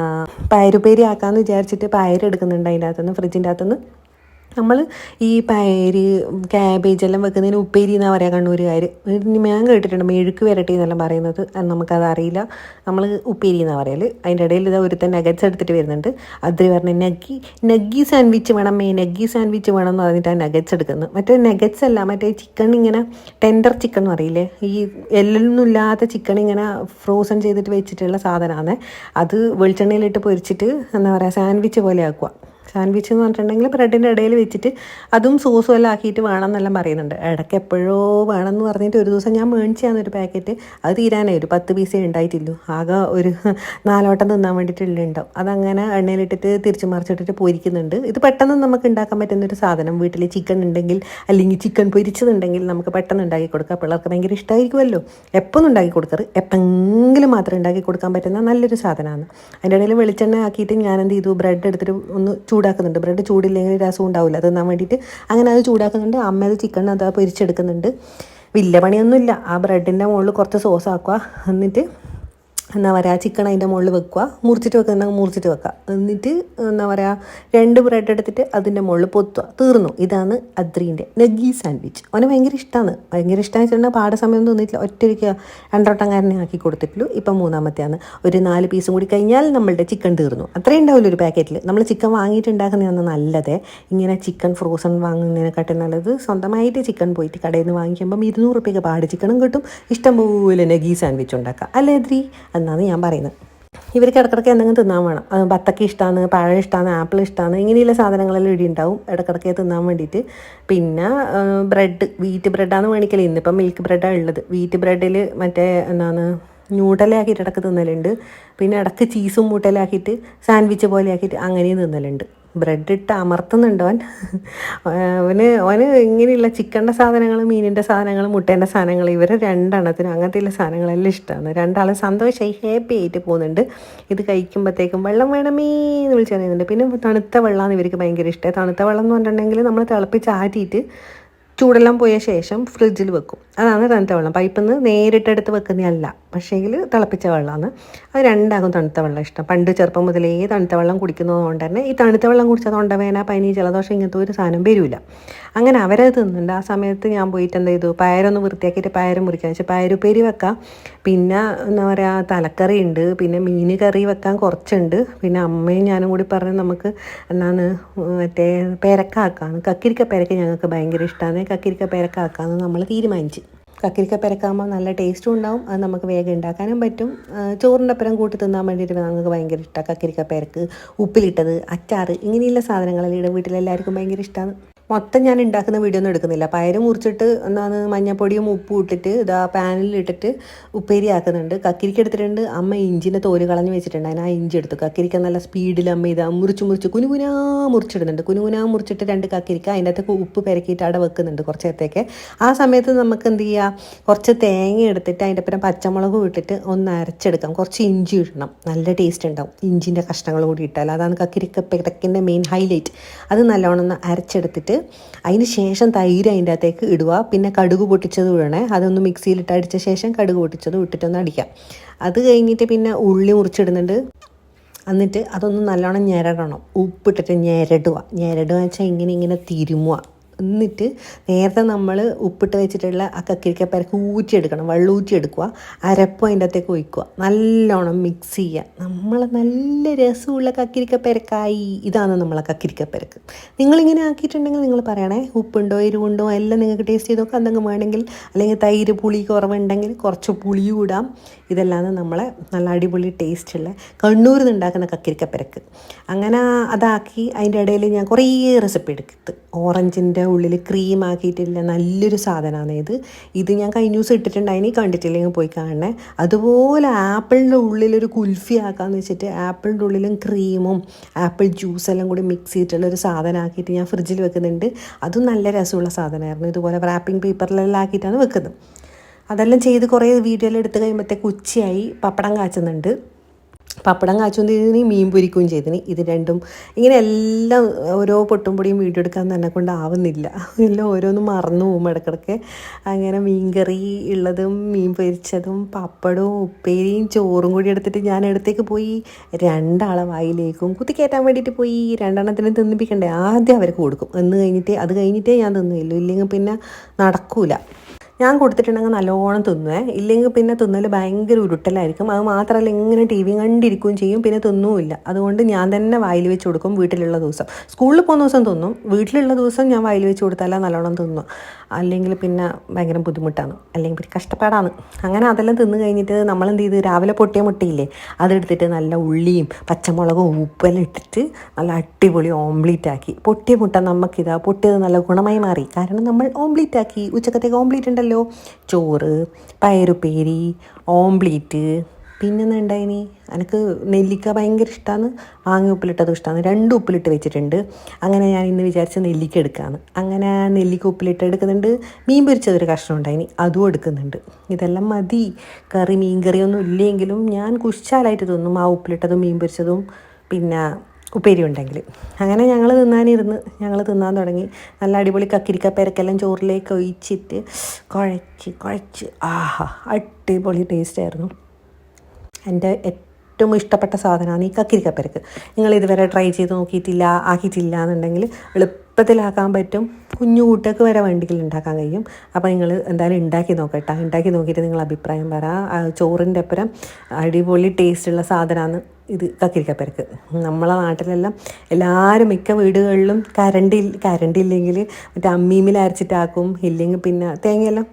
പയറുപേരി ആക്കാമെന്ന് വിചാരിച്ചിട്ട് പയർ എടുക്കുന്നുണ്ട് അതിന്റെ അകത്തുനിന്ന് ഫ്രിഡ്ജിന്റെ അകത്തുനിന്ന്. നമ്മൾ ഈ പയര് ക്യാബേജ് എല്ലാം വെക്കുന്നതിന് ഉപ്പേരി എന്നാണ് പറയുക കണ്ണൂരുകാർ ഞാൻ കേട്ടിട്ടുണ്ട് മെഴുക്ക് വരട്ടി എന്നെല്ലാം പറയുന്നത്. നമുക്കത് അറിയില്ല. നമ്മൾ ഉപ്പേരി എന്നാണ് പറയൽ അതിന്റെ ഇടയിൽ ഇതാ ഒരുത്തൻ നഗറ്റ്സ് എടുത്തിട്ട് വരുന്നുണ്ട്. അതിൽ പറഞ്ഞ നഗ്ഗി നഗ്ഗി സാൻഡ്വിച്ച് വേണം മേ നഗ്ഗി സാൻഡ്വിച്ച് വേണം എന്ന് പറഞ്ഞിട്ട് ആ നഗറ്റ്സ് എടുക്കുന്നത്. മറ്റേ നഗറ്റ്സ് അല്ല മറ്റേ ചിക്കൻ ഇങ്ങനെ ടെൻഡർ ചിക്കൻ എന്ന് പറയില്ലേ? ഈ എല്ലൊന്നും ഇല്ലാത്ത ചിക്കൻ ഇങ്ങനെ ഫ്രോസൺ ചെയ്തിട്ട് വെച്ചിട്ടുള്ള സാധനമാണ് അത് വെളിച്ചെണ്ണയിലിട്ട് പൊരിച്ചിട്ട് എന്താ പറയുക സാൻഡ്വിച്ച് പോലെ ആക്കുക. സാൻഡ്വിച്ച് എന്ന് പറഞ്ഞിട്ടുണ്ടെങ്കിൽ ബ്രെഡിന്റെ ഇടയിൽ വെച്ചിട്ട് അതും സോസും എല്ലാം ആക്കിയിട്ട് വേണം എന്നെല്ലാം പറയുന്നുണ്ട്. ഇടയ്ക്ക് എപ്പോഴോ വേണമെന്ന് പറഞ്ഞിട്ട് ഒരു ദിവസം ഞാൻ മേടിച്ചാണ് ഒരു പാക്കറ്റ്. അത് തീരാനേ ഒരു പത്ത് പീസേ ഉണ്ടായിട്ടില്ലു ആകെ ഒരു നാലോട്ടം തിന്നാൻ വേണ്ടിയിട്ടുള്ള ഉണ്ടാവും അതങ്ങനെ എണ്ണയിലിട്ടിട്ട് തിരിച്ചു മറിച്ചിട്ടിട്ട് പൊരിക്കുന്നുണ്ട്. ഇത് പെട്ടെന്ന് നമുക്ക് ഉണ്ടാക്കാൻ പറ്റുന്ന ഒരു സാധനം. വീട്ടിൽ ചിക്കൻ ഉണ്ടെങ്കിൽ അല്ലെങ്കിൽ ചിക്കൻ പൊരിച്ചതുണ്ടെങ്കിൽ നമുക്ക് പെട്ടെന്ന് ഉണ്ടാക്കി കൊടുക്കാം. പിള്ളേർക്ക് ഭയങ്കര ഇഷ്ടമായിരിക്കുമല്ലോ എപ്പോഴും ഉണ്ടാക്കി കൊടുക്കാറ് എപ്പെങ്കിലും മാത്രം ഉണ്ടാക്കി കൊടുക്കാൻ പറ്റുന്ന നല്ലൊരു സാധനമാണ്. അതിന്റെ ഇടയിൽ വെളിച്ചെണ്ണ ആക്കിയിട്ട് ഞാൻ എന്ത് ചെയ്തു? ബ്രെഡ് എടുത്തിട്ട് ഒന്ന് ചൂടാക്കുന്നുണ്ട്. ബ്രെഡ് ചൂടില്ലെങ്കിൽ രസം ഉണ്ടാവില്ല. തിന്നാൻ വേണ്ടിയിട്ട് അങ്ങനെ അത് ചൂടാക്കുന്നുണ്ട്. അമ്മ അത് ചിക്കൻ അത് പൊരിച്ചെടുക്കുന്നുണ്ട്. വലിയ പണിയൊന്നുമില്ല. ആ ബ്രെഡിന്റെ മുകളിൽ കുറച്ച് സോസ് ആക്കുക. എന്നിട്ട് എന്താ പറയുക ചിക്കൻ അതിന്റെ മുകളിൽ വെക്കുക മുറിച്ചിട്ട് വെക്കുന്നുണ്ടെങ്കിൽ മുറിച്ചിട്ട് വെക്കുക എന്നിട്ട് എന്താ പറയുക രണ്ട് ബ്രെഡ് എടുത്തിട്ട് അതിന്റെ മുകളിൽ പൊത്തുക തീർന്നു. ഇതാണ് അദ്രീന്റെ നെഗി സാൻഡ്വിച്ച്. അവന് ഭയങ്കര ഇഷ്ടമാണ് ഭയങ്കര ഇഷ്ടമെന്ന് വെച്ചിട്ടുണ്ടെങ്കിൽ പാട സമയം തോന്നിയിട്ടില്ല. ഒറ്റയ്ക്ക് രണ്ടോട്ടംകാരനെ ആക്കി കൊടുത്തിട്ടുള്ളൂ. ഇപ്പം മൂന്നാമത്തെയാണ്. ഒരു നാല് പീസും കൂടി കഴിഞ്ഞാൽ നമ്മളുടെ ചിക്കൻ തീർന്നു. അത്രയും ഉണ്ടാവില്ല ഒരു പാക്കറ്റിൽ നമ്മൾ ചിക്കൻ വാങ്ങിയിട്ട് ഉണ്ടാക്കുന്നതാണ് നല്ലത്. ഇങ്ങനെ ചിക്കൻ ഫ്രോസൺ വാങ്ങുന്നതിനെക്കാട്ടും നല്ലത് സ്വന്തമായിട്ട് ചിക്കൻ പോയിട്ട് കടയിൽ നിന്ന് വാങ്ങിക്കുമ്പം ഇരുന്നൂറ് റുപ്യക്ക് പാട് ചിക്കനും കിട്ടും. ഇഷ്ടംപോലെ നെഗി സാൻഡ്വിച്ച് ഉണ്ടാക്കാം. അല്ലേ അദ്രി? എന്നാണ് ഞാൻ പറയുന്നത്. ഇവർക്ക് ഇടക്കിടക്ക് എന്തെങ്കിലും തിന്നാൻ വേണം. അത് ബത്തക്ക ഇഷ്ടമാണ് പഴം ഇഷ്ടമാണ് ആപ്പിൾ ഇഷ്ടമാണ് ഇങ്ങനെയുള്ള സാധനങ്ങളെല്ലാം ഇടി ഉണ്ടാവും. ഇടക്കിടക്ക് തിന്നാൻ വേണ്ടിയിട്ട്. പിന്നെ ബ്രെഡ് വീറ്റ് ബ്രെഡാണ് മേടിക്കൽ ഇന്നിപ്പം മിൽക്ക് ബ്രെഡാണ് ഉള്ളത്. വീറ്റ് ബ്രെഡിൽ മറ്റേ എന്താണ് ന്യൂഡലാക്കിയിട്ട് ഇടയ്ക്ക് തിന്നലുണ്ട്. പിന്നെ ഇടയ്ക്ക് ചീസും മൂട്ടലാക്കിയിട്ട് സാൻഡ്വിച്ച് പോലെ ആക്കിയിട്ട് അങ്ങനെയും തിന്നലുണ്ട്. ബ്രെഡ് ഇട്ട് അമർത്തുന്നുണ്ട് അവൻ. അവന് അവന് ഇങ്ങനെയുള്ള ചിക്കന്റെ സാധനങ്ങൾ മീനിന്റെ സാധനങ്ങൾ മുട്ടേന്റെ സാധനങ്ങൾ ഇവർ രണ്ടെണ്ണത്തിനും അങ്ങനത്തെയുള്ള സാധനങ്ങളെല്ലാം ഇഷ്ടമാണ്. രണ്ടാളും സന്തോഷമായി ഹാപ്പി ആയിട്ട് പോകുന്നുണ്ട്. ഇത് കഴിക്കുമ്പോഴത്തേക്കും വെള്ളം വേണമേ എന്ന് വിളിച്ചറിയുന്നുണ്ട് പിന്നെ തണുത്ത വെള്ളമാണ് ഇവർക്ക് ഭയങ്കര ഇഷ്ടം. തണുത്ത വെള്ളം എന്ന് പറഞ്ഞിട്ടുണ്ടെങ്കിൽ നമ്മൾ തിളപ്പിച്ച് ആറ്റിയിട്ട് ചൂടെല്ലാം പോയ ശേഷം ഫ്രിഡ്ജിൽ വെക്കും. അതാണ് തണുത്ത വെള്ളം. പൈപ്പിൽ നിന്ന് നേരിട്ടെടുത്ത് വെക്കുന്നതല്ല. പക്ഷേങ്കിൽ തിളപ്പിച്ച വെള്ളമാണ് അത് രണ്ടാകും തണുത്ത വെള്ളം ഇഷ്ടം. പണ്ട് ചെറുപ്പം മുതലേ തണുത്ത വെള്ളം കുടിക്കുന്നതുകൊണ്ട് തന്നെ ഈ തണുത്ത വെള്ളം കുടിച്ചാൽ തൊണ്ടവേന പനി ജലദോഷം ഇങ്ങനത്തെ ഒരു സാധനം വരില്ല അങ്ങനെ അവരത് തിന്നുന്നുണ്ട് ആ സമയത്ത് ഞാൻ പോയിട്ട് എന്ത് ചെയ്തു? പയറൊന്ന് വൃത്തിയാക്കിയിട്ട് പയറ് മുറിക്കാൻ വെച്ചാൽ പയറുപ്പേരി വെക്കാം. പിന്നെ എന്താ പറയുക തലക്കറി ഉണ്ട് പിന്നെ മീൻ കറി വെക്കാൻ കുറച്ചുണ്ട്. പിന്നെ അമ്മയും ഞാനും കൂടി പറഞ്ഞ് നമുക്ക് എന്താണ് മറ്റേ പേരക്ക ആക്കാന്ന്. കക്കിരിക്ക പേരക്ക ഞങ്ങൾക്ക് ഭയങ്കര ഇഷ്ടമാണ് കക്കിരിക്ക പേരക്ക ആക്കാമെന്ന് നമ്മൾ തീരുമാനിച്ചു. കക്കിരിക്ക പെരക്കാകുമ്പോൾ നല്ല ടേസ്റ്റും ഉണ്ടാവും അത് നമുക്ക് വേഗം ഉണ്ടാക്കാനും പറ്റും. ചോറിന്റെ ഒപ്പരം കൂട്ടി തിന്നാൻ വേണ്ടിയിട്ട് ഞങ്ങൾക്ക് ഭയങ്കര ഇഷ്ടമാണ് കക്കിരിക്ക പെരക്ക് ഉപ്പിലിട്ടത് അച്ചാറ് ഇങ്ങനെയുള്ള സാധനങ്ങളെല്ലാം ഇവിടെ വീട്ടിലെല്ലാവർക്കും ഭയങ്കര ഇഷ്ടമാണ് മൊത്തം ഞാൻ ഉണ്ടാക്കുന്ന വീഡിയോ ഒന്നും എടുക്കുന്നില്ല. പയർ മുറിച്ചിട്ട് എന്താണ് മഞ്ഞപ്പൊടിയും ഉപ്പും ഇട്ടിട്ട് ഇതാ പാനിൽ ഇട്ടിട്ട് ഉപ്പേരി ആക്കുന്നുണ്ട്. കക്കിരിക്ക എടുത്തിട്ടുണ്ട്. അമ്മ ഇഞ്ചിന്റെ തോൽ കളഞ്ഞ് വെച്ചിട്ടുണ്ട്. അതിന് ആ ഇഞ്ചി എടുത്തു. കക്കിരിക്ക നല്ല സ്പീഡിൽ അമ്മ ഇതാ മുറിച്ച് മുറിച്ച് കുനുകുനാ മുറിച്ചിടുന്നുണ്ട്. കുനുകുനാ മുറിച്ചിട്ട് രണ്ട് കക്കിരിക്ക അതിന്റെ അകത്ത് ഉപ്പ് പെരക്കിയിട്ട് അവിടെ വെക്കുന്നുണ്ട് കുറച്ച് നേരത്തേക്ക് ആ സമയത്ത് നമുക്ക് എന്ത് ചെയ്യുക കുറച്ച് തേങ്ങ എടുത്തിട്ട് അതിന്റെ പിന്നെ പച്ചമുളകും ഇട്ടിട്ട് ഒന്ന് അരച്ചെടുക്കാം. കുറച്ച് ഇഞ്ചി ഇടണം. നല്ല ടേസ്റ്റ് ഉണ്ടാവും. ഇഞ്ചിന്റെ കഷ്ണങ്ങൾ കൂടി ഇട്ടാൽ. അതാണ് കക്കിരിക്ക പെരക്കിന്റെ മെയിൻ ഹൈലൈറ്റ് അത് നല്ലോണം ഒന്ന് അരച്ചെടുത്തിട്ട് അതിന് ശേഷം തൈര് അതിന്റെ അകത്തേക്ക് ഇടുക. പിന്നെ കടുക് പൊട്ടിച്ചത് ഇടണേ. അതൊന്ന് മിക്സിയിലിട്ട് അടിച്ച ശേഷം കടുക് പൊട്ടിച്ചത് ഇട്ടിട്ടൊന്ന് അടിക്കാം. അത് കഴിഞ്ഞിട്ട് പിന്നെ ഉള്ളി മുറിച്ചിടുന്നുണ്ട്. എന്നിട്ട് അതൊന്ന് നല്ലോണം ഞെരടണം. ഉപ്പിട്ടിട്ട് ഞെരടുക. ഞെരടുക വെച്ചാൽ ഇങ്ങനെ ഇങ്ങനെ തിരുമുക. എന്നിട്ട് നേരത്തെ നമ്മൾ ഉപ്പിട്ട് വെച്ചിട്ടുള്ള ആ കക്കിരിക്കപ്പരക്ക് ഊറ്റിയെടുക്കണം വെള്ളം ഊറ്റിയെടുക്കുക അരപ്പം അതിന്റെ അകത്തേക്ക് ഒഴിക്കുക നല്ലോണം മിക്സ് ചെയ്യുക. നമ്മൾ നല്ല രസമുള്ള കക്കിരിക്കപ്പരക്കായി ഇതാണ് നമ്മളെ കക്കിരിക്കപ്പരക്ക് നിങ്ങളിങ്ങനെ ആക്കിയിട്ടുണ്ടെങ്കിൽ നിങ്ങൾ പറയണേ ഉപ്പുണ്ടോ എരിവുണ്ടോ എല്ലാം നിങ്ങൾക്ക് ടേസ്റ്റ് ചെയ്ത് നോക്കുക എന്തെങ്കിലും വേണമെങ്കിൽ അല്ലെങ്കിൽ തൈര് പുളി കുറവുണ്ടെങ്കിൽ കുറച്ച് പുളിയും ഇടാം. ഇതെല്ലാം നമ്മളെ നല്ല അടിപൊളി ടേസ്റ്റുള്ള കണ്ണൂരിൽ നിന്ന് ഉണ്ടാക്കുന്ന കക്കിരിക്കപ്പരക്ക് അങ്ങനെ അതാക്കി അതിന്റെ ഇടയിൽ ഞാൻ കുറേ റെസിപ്പി എടുക്കത്ത് ഓറഞ്ചിന്റെ ഉള്ളിൽ ക്രീം ആക്കിയിട്ടില്ല. നല്ലൊരു സാധനമാണ് ഇത്. ഇത് ഞാൻ കഴിഞ്ഞ ദിവസം ഇട്ടിട്ടുണ്ട് അതിന് കണ്ടിട്ടില്ലെങ്കിൽ പോയി കാണണേ. അതുപോലെ ആപ്പിളിന്റെ ഉള്ളിലൊരു കുൽഫി ആക്കാമെന്ന് വെച്ചിട്ട് ആപ്പിളിന്റെ ഉള്ളിലും ക്രീമും ആപ്പിൾ ജ്യൂസ് എല്ലാം കൂടി മിക്സ് ചെയ്തിട്ടുള്ള ഒരു സാധനം ആക്കിയിട്ട് ഞാൻ ഫ്രിഡ്ജിൽ വെക്കുന്നുണ്ട്. അതും നല്ല രസമുള്ള സാധനമായിരുന്നു ഇതുപോലെ റാപ്പിംഗ് പേപ്പറിലെല്ലാം ആക്കിയിട്ടാണ് വെക്കുന്നത്. അതെല്ലാം ചെയ്ത് കുറേ വീഡിയോയിൽ എടുത്ത് കഴിയുമ്പോഴത്തേക്ക് ഉച്ചയായി. പപ്പടം കാച്ചുന്നുണ്ട്. പപ്പടം കാച്ചും ചെയ്തിന് മീൻ പൊരിക്കുകയും ചെയ്തിന്. ഇത് രണ്ടും ഇങ്ങനെ എല്ലാം ഓരോ പൊട്ടും പൊടിയും വീഡിയോ എടുക്കാൻ തന്നെ കൊണ്ട് ആവുന്നില്ല എല്ലാം ഓരോന്നും മറന്നു പോകും ഇടക്കിടക്ക് അങ്ങനെ മീൻകറി ഉള്ളതും മീൻ പൊരിച്ചതും പപ്പടവും ഉപ്പേരിയും ചോറും കൂടി എടുത്തിട്ട് ഞാൻ അടുത്തേക്ക് പോയി രണ്ടാളെ വായിലേക്കും കുത്തിക്കയറ്റാൻ വേണ്ടിയിട്ട് പോയി രണ്ടെണ്ണത്തിനും തിന്നിപ്പിക്കണ്ടേ? ആദ്യം അവർക്ക് കൊടുക്കും. എന്ന് കഴിഞ്ഞിട്ട് അത് കഴിഞ്ഞിട്ടേ ഞാൻ തിന്നുകയുള്ളൂ. ഇല്ലെങ്കിൽ പിന്നെ നടക്കൂല. ഞാൻ കൊടുത്തിട്ടുണ്ടെങ്കിൽ നല്ലോണം തിന്നുവേ. ഇല്ലെങ്കിൽ പിന്നെ തിന്നൽ ഭയങ്കര ഉരുട്ടലായിരിക്കും. അത് മാത്രമല്ല ഇങ്ങനെ ടി വി കണ്ടിരിക്കുകയും ചെയ്യും. പിന്നെ തിന്നുമില്ല. അതുകൊണ്ട് ഞാൻ തന്നെ വായിൽ വെച്ച് കൊടുക്കും വീട്ടിലുള്ള ദിവസം. സ്കൂളിൽ പോകുന്ന ദിവസം തിന്നും. വീട്ടിലുള്ള ദിവസം ഞാൻ വായിൽ വെച്ച് കൊടുത്താലേ നല്ലോണം തിന്നു അല്ലെങ്കിൽ പിന്നെ ഭയങ്കര ബുദ്ധിമുട്ടാണ്. അല്ലെങ്കിൽ പിന്നെ കഷ്ടപ്പാടാണ്. അങ്ങനെ അതെല്ലാം തിന്നു കഴിഞ്ഞിട്ട് നമ്മൾ എന്ത് ചെയ്ത്? രാവിലെ പൊട്ടിയ മുട്ടയില്ലേ? അതെടുത്തിട്ട് നല്ല ഉള്ളിയും പച്ചമുളകും ഉപ്പെല്ലാം ഇട്ടിട്ട് നല്ല അടിപൊളി ഓംപ്ലേറ്റ് ആക്കി. പൊട്ടിയ മുട്ട നമുക്കിതാ പൊട്ടിയത് നല്ല ഗുണമായി മാറി. കാരണം നമ്മൾ ഓംപ്ലേറ്റ് ആക്കി. ഉച്ചക്കത്തേക്ക് ഓംപ്ലേറ്റ് ഉണ്ടല്ലോ. ചോറ് പയറുപ്പേരി ഓംപ്ലേറ്റ്. പിന്നെ ഉണ്ടായിനി? എനിക്ക് നെല്ലിക്ക ഭയങ്കര ഇഷ്ടമാണ് മാങ്ങ ഉപ്പിലിട്ടതും ഇഷ്ടമാണ് രണ്ട് ഉപ്പിലിട്ട് വെച്ചിട്ടുണ്ട്. അങ്ങനെ ഞാൻ ഇന്ന് വിചാരിച്ച നെല്ലിക്ക എടുക്കാമെന്ന് അങ്ങനെ നെല്ലിക്ക ഉപ്പിലിട്ട് എടുക്കുന്നുണ്ട്. മീൻ പൊരിച്ചതൊരു കഷ്ണം ഉണ്ടായിനി. അതും എടുക്കുന്നുണ്ട്. ഇതെല്ലാം മതി. കറി മീൻ കറിയൊന്നും ഇല്ലെങ്കിലും ഞാൻ കുശാലായിട്ട് തോന്നും. ആ ഉപ്പിലിട്ടതും മീൻ പൊരിച്ചതും. പിന്നെ ഉപ്പേരി ഉണ്ടെങ്കിൽ അങ്ങനെ ഞങ്ങൾ തിന്നാനിരുന്ന്. ഞങ്ങൾ തിന്നാൻ തുടങ്ങി. നല്ല അടിപൊളി കക്കിരിക്ക പെരക്കെല്ലാം ചോറിലേക്ക് ഒഴിച്ചിട്ട് കുഴച്ച് കുഴച്ച്. ആഹാ അടിപൊളി ടേസ്റ്റായിരുന്നു എന്റെ ഏറ്റവും ഇഷ്ടപ്പെട്ട സാധനമാണ് ഈ കക്കിരിക്കപ്പരക്ക് നിങ്ങൾ ഇതുവരെ ട്രൈ ചെയ്ത് നോക്കിയിട്ടില്ല ആക്കിയിട്ടില്ല എന്നുണ്ടെങ്കിൽ എളുപ്പത്തിലാക്കാൻ പറ്റും. കുഞ്ഞു കൂട്ടക്ക് വരെ വണ്ടിയിൽ ഉണ്ടാക്കാൻ കഴിയും. അപ്പോൾ നിങ്ങൾ എന്തായാലും ഉണ്ടാക്കി നോക്കട്ടെ. ഉണ്ടാക്കി നോക്കിയിട്ട് നിങ്ങൾ അഭിപ്രായം പറ. ചോറിന്റെ അപ്പുറം അടിപൊളി ടേസ്റ്റുള്ള സാധനമാണ് ഇത് കക്കിരിക്കപ്പരക്ക് നമ്മളെ നാട്ടിലെല്ലാം എല്ലാവരും മിക്ക വീടുകളിലും കരണ്ട് കരണ്ട് ഇല്ലെങ്കിൽ മറ്റേ അമ്മീമിൽ അരച്ചിട്ടാക്കും. ഇല്ലെങ്കിൽ പിന്നെ തേങ്ങയെല്ലാം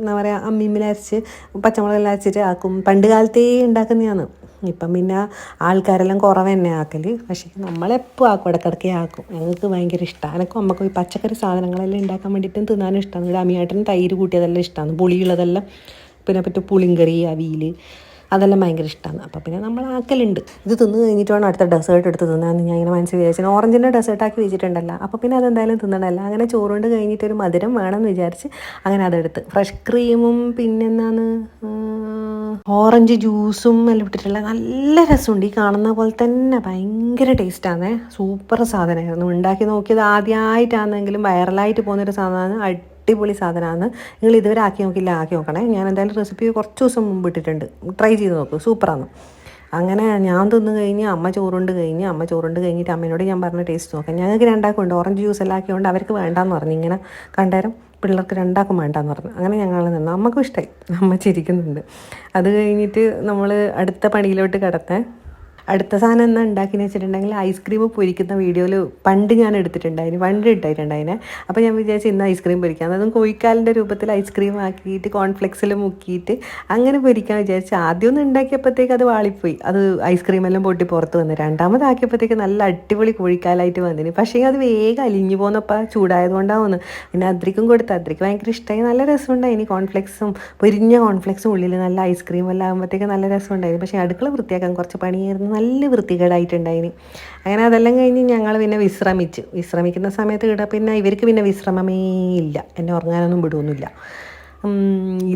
എന്താ പറയുക അമ്മീമിൽ അരച്ച് പച്ചമുളകെല്ലാം അരച്ചിട്ട് ആക്കും. പണ്ട് കാലത്തേ ഉണ്ടാക്കുന്നതാണ്. ഇപ്പം പിന്നെ ആൾക്കാരെല്ലാം കുറവ് തന്നെ ആക്കൽ പക്ഷേ നമ്മളെപ്പോൾ ആക്കും ഇടക്കിടക്കേ ആക്കും. ഞങ്ങൾക്ക് ഭയങ്കര ഇഷ്ടമാണ് എനിക്ക് നമുക്ക് ഈ പച്ചക്കറി സാധനങ്ങളെല്ലാം ഉണ്ടാക്കാൻ വേണ്ടിയിട്ടും തിന്നാനും ഇഷ്ടമാണ് ഇവിടെ അമ്മിയാട്ടിന് തൈര് കൂട്ടിയതെല്ലാം ഇഷ്ടമാണ് പുളിയുള്ളതെല്ലാം പിന്നെ പറ്റും പുളിങ്കറി അവിയൽ അതെല്ലാം ഭയങ്കര ഇഷ്ടമാണ് അപ്പോൾ പിന്നെ നമ്മൾ ആക്കലുണ്ട്. ഇത് തിന്ന് കഴിഞ്ഞിട്ട് വേണം അടുത്ത ഡെസേർട്ട് എടുത്ത് തിന്നാന്ന് ഞാൻ ഇങ്ങനെ മനസ്സിൽ വിചാരിച്ചു. ഓറഞ്ചിന്റെ ഡെസേർട്ടാക്കി വെച്ചിട്ടുണ്ടല്ലോ. അപ്പോൾ പിന്നെ അതെന്തായാലും തിന്നണമല്ല അങ്ങനെ ചോറുകൊണ്ട് കഴിഞ്ഞിട്ട് ഒരു മധുരം വേണമെന്ന് വിചാരിച്ച് അങ്ങനെ അതെടുത്ത്. ഫ്രഷ് ക്രീമും പിന്നെന്താണ്? ഓറഞ്ച് ജ്യൂസും എല്ലാം ഇട്ടിട്ടുള്ള നല്ല രസമുണ്ട്. ഈ കാണുന്ന പോലെ തന്നെ ഭയങ്കര ടേസ്റ്റാണ് സൂപ്പർ സാധനമായിരുന്നു. ഉണ്ടാക്കി നോക്കിയത് ആദ്യമായിട്ടാണെങ്കിലും വൈറലായിട്ട് പോകുന്നൊരു സാധനമാണ്. അടിപൊളി സാധനമാണ്. നിങ്ങൾ ഇതുവരെ ആക്കി നോക്കില്ല ആക്കി നോക്കണേ. ഞാൻ എന്തായാലും റെസിപ്പി കുറച്ച് ദിവസം മുമ്പ് ഇട്ടിട്ടുണ്ട്. ട്രൈ ചെയ്ത് നോക്കൂ. സൂപ്പറാണ് അങ്ങനെ ഞാൻ തിന്നു കഴിഞ്ഞ് അമ്മ ചോറുണ്ട് കഴിഞ്ഞ് അമ്മ ചോറുണ്ട് കഴിഞ്ഞിട്ട് അമ്മയോട് ഞാൻ പറഞ്ഞ ടേസ്റ്റ് നോക്കാം. ഞങ്ങൾക്ക് രണ്ടാക്കുണ്ട് ഓറഞ്ച് ജ്യൂസ് എല്ലാം ആക്കിയോണ്ട് അവർക്ക് വേണ്ടാന്ന് പറഞ്ഞു. ഇങ്ങനെ കണ്ടേരം പിള്ളേർക്ക് രണ്ടാക്കും വേണ്ടാന്ന് പറഞ്ഞു. അങ്ങനെ ഞങ്ങൾ നിന്ന്. അമ്മക്കും ഇഷ്ടമായി അമ്മ ചിരിക്കുന്നുണ്ട്. അത് കഴിഞ്ഞിട്ട് നമ്മൾ അടുത്ത പണിയിലോട്ട് കിടത്തേ അടുത്ത സാധനം എന്നാ ഉണ്ടാക്കിയെന്ന് വെച്ചിട്ടുണ്ടെങ്കിൽ ഐസ്ക്രീം പൊരിക്കുന്ന വീഡിയോയിൽ പണ്ട് ഞാൻ എടുത്തിട്ടുണ്ടായിരുന്നു പണ്ട് ഇട്ടായിട്ടുണ്ടായിനെ അപ്പോൾ ഞാൻ വിചാരിച്ചു ഇന്ന് ഐസ്ക്രീം പൊരിക്കാം. അതും കോഴിക്കാലിന്റെ രൂപത്തിൽ ഐസ്ക്രീം ആക്കിയിട്ട് കോൺഫ്ലെക്സിൽ മുക്കിയിട്ട് അങ്ങനെ പൊരിക്കാൻ വിചാരിച്ചു. ആദ്യം ഒന്ന് ഉണ്ടാക്കിയപ്പോഴത്തേക്ക് അത് വാളിപ്പോയി. അത് ഐസ്ക്രീം എല്ലാം പൊട്ടി പുറത്ത് വന്നു. രണ്ടാമതാക്കിയപ്പോഴത്തേക്ക് നല്ല അടിപൊളി കോഴിക്കാലായിട്ട് വന്നിന്. പക്ഷേ അത് വേഗം അലിഞ്ഞു പോകുന്നപ്പോൾ ചൂടായതുകൊണ്ടാവുന്നു പിന്നെ അദ്രിക്കും കൊടുത്ത്. അദ്രിക്ക് ഭയങ്കര ഇഷ്ടമായി നല്ല രസമുണ്ടായിനി കോൺഫ്ലെക്സും പൊരിഞ്ഞ കോൺഫ്ലെക്സും ഉള്ളിൽ നല്ല ഐസ്ക്രീം എല്ലാം ആകുമ്പോഴത്തേക്ക് നല്ല രസമുണ്ടായിരുന്നു പക്ഷേ അടുക്കള വൃത്തിയാക്കാൻ കുറച്ച് പണിയായിരുന്നു നല്ല വൃത്തികേടായിട്ടുണ്ടായിന്. അങ്ങനെ അതെല്ലാം കഴിഞ്ഞ് ഞങ്ങൾ പിന്നെ വിശ്രമിച്ചു. വിശ്രമിക്കുന്ന സമയത്ത് കിട്ടാൻ പിന്നെ ഇവർക്ക് പിന്നെ വിശ്രമമേ ഇല്ല. എന്നെ ഉറങ്ങാനൊന്നും വിടുമൊന്നുമില്ല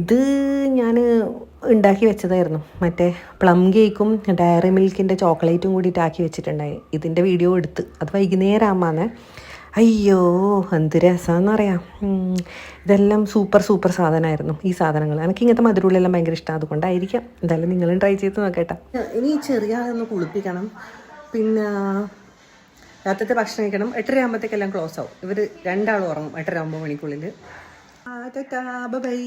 ഇത് ഞാൻ ഉണ്ടാക്കി വെച്ചതായിരുന്നു. മറ്റേ പ്ലം കേക്കും ഡയറി മിൽക്കിന്റെ ചോക്ലേറ്റും കൂടിയിട്ട് ആക്കി വെച്ചിട്ടുണ്ടായി ഇതിന്റെ വീഡിയോ എടുത്ത്. അത് വൈകുന്നേരം ആകുമ്പോൾ അയ്യോ എന്ത് രസമാണെന്ന് അറിയാം ഇതെല്ലാം സൂപ്പർ സൂപ്പർ സാധനമായിരുന്നു ഈ സാധനങ്ങൾ. എനിക്ക് ഇങ്ങനത്തെ മധുരമുള്ളെല്ലാം ഭയങ്കര ഇഷ്ടമാണ് അതുകൊണ്ടായിരിക്കാം. എന്തായാലും നിങ്ങളും ട്രൈ ചെയ്ത് നോക്കട്ടെ. ഇനി ചെറിയ ഒന്ന് കുളിപ്പിക്കണം. പിന്നെ രാത്രിത്തെ ഭക്ഷണം കഴിക്കണം. എട്ടര ആകുമ്പോഴത്തേക്കെല്ലാം ക്ലോസ് ആവും. ഇവർ രണ്ടാളും ഉറങ്ങും എട്ടര ഒമ്പത് മണിക്കുള്ളിൽ ബൈ